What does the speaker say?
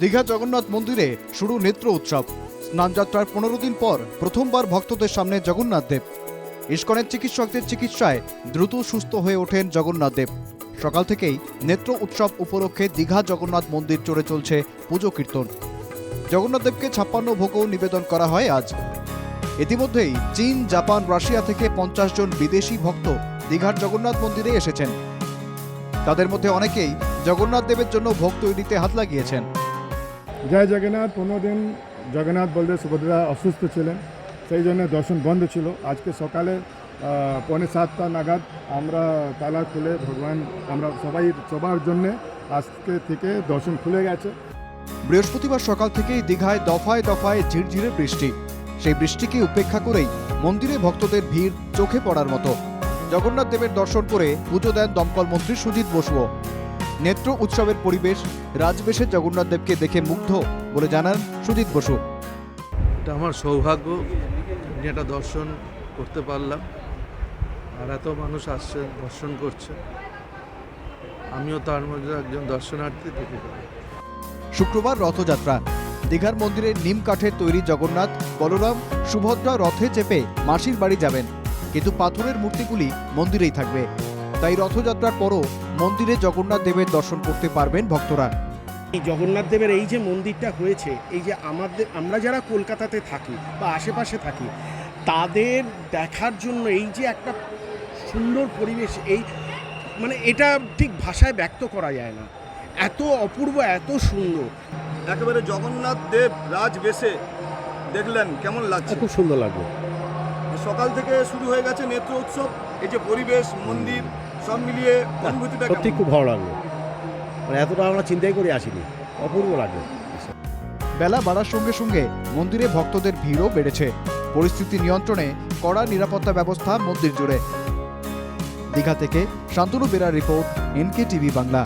দীঘা জগন্নাথ মন্দিরে শুরু নেত্র উৎসব। স্নানযাত্রার পনেরো দিন পর প্রথমবার ভক্তদের সামনে জগন্নাথ দেব। ইস্কনের চিকিৎসকদের চিকিৎসায় দ্রুত সুস্থ হয়ে ওঠেন জগন্নাথ দেব। সকাল থেকেই নেত্র উৎসব উপলক্ষে দীঘা জগন্নাথ মন্দির চড়ে চলছে পুজো কীর্তন। জগন্নাথ দেবকে ছাপ্পান্ন ভোগও নিবেদন করা হয় আজ। ইতিমধ্যেই চীন, জাপান, রাশিয়া থেকে পঞ্চাশ জন বিদেশি ভক্ত দীঘার জগন্নাথ মন্দিরে এসেছেন। তাদের মধ্যে অনেকেই জগন্নাথ দেবের জন্য ভোগ তৈরিতে হাত লাগিয়েছেন। জয় জগন্নাথ, পনেরো দিন জগন্নাথ বলদেব সুভদ্রা অসুস্থ ছিলেন, সেই জন্য দর্শন বন্ধ ছিল। আজকে সকালে পৌনে সাতটা নাগাদ আমরা তালা খুলে ভগবান, আমরা সবাই, সবার জন্য আজকে থেকে দর্শন খুলে গেছে। বৃহস্পতিবার সকাল থেকেই দীঘায় দফায় দফায় ঝিরঝিরে বৃষ্টি। সেই বৃষ্টিকে উপেক্ষা করেই মন্দিরে ভক্তদের ভিড় চোখে পড়ার মতো। জগন্নাথ দেবের দর্শন করে পুজো দেন দমকল মন্ত্রী সুজিত বসুও। নেত্র উৎসবের পরিবেশ রাজবেশে জগন্নাথ দেবকে দেখে মুগ্ধ বলে জানান সুজিত বসু। এটা আমার সৌভাগ্য আমি এটা দর্শন করতে পারলাম। আর এত মানুষ আসছে দর্শন করছে। আমিও তার মধ্যে একজন দর্শনার্থী থেকে শুক্রবার রথযাত্রা। দীঘার মন্দিরের নিম কাঠের তৈরি জগন্নাথ বলরাম সুভদ্রা রথে চেপে মাসির বাড়ি যাবেন। কিন্তু পাথরের মূর্তিগুলি মন্দিরেই থাকবে। তাই রথযাত্রার পরও মন্দিরে জগন্নাথ দেবের দর্শন করতে পারবেন ভক্তরা। এই জগন্নাথ দেবের এই যে মন্দিরটা হয়েছে এই যে আমাদের আমরা যারা কলকাতাতে থাকি বা আশেপাশে থাকি তাদের দেখার জন্য এই যে একটা সুন্দর পরিবেশ এই মানে এটা ঠিক ভাষায় ব্যক্ত করা যায় না। এত অপূর্ব এত সুন্দর। একেবারে জগন্নাথ দেব রাজ বেশে দেখলেন কেমন লাগছে? খুব সুন্দর লাগবে সকাল থেকে শুরু হয়ে গেছে নেত্র উৎসব এই যে পরিবেশ মন্দির সব মিলিয়ে অনুভূতিটা সত্যি খুব ভালো লাগল। মানে এতটা আমরা চিন্তাই করে আসিনি অপূর্ব লাগল। বেলা বাড়ার সঙ্গে সঙ্গে মন্দিরে ভক্তদের ভিড়ও বেড়েছে। পরিস্থিতি নিয়ন্ত্রণে কড়া নিরাপত্তা ব্যবস্থা মন্দির জুড়ে। দীঘা থেকে শান্তনু বেরার রিপোর্ট এনকে টিভি বাংলা।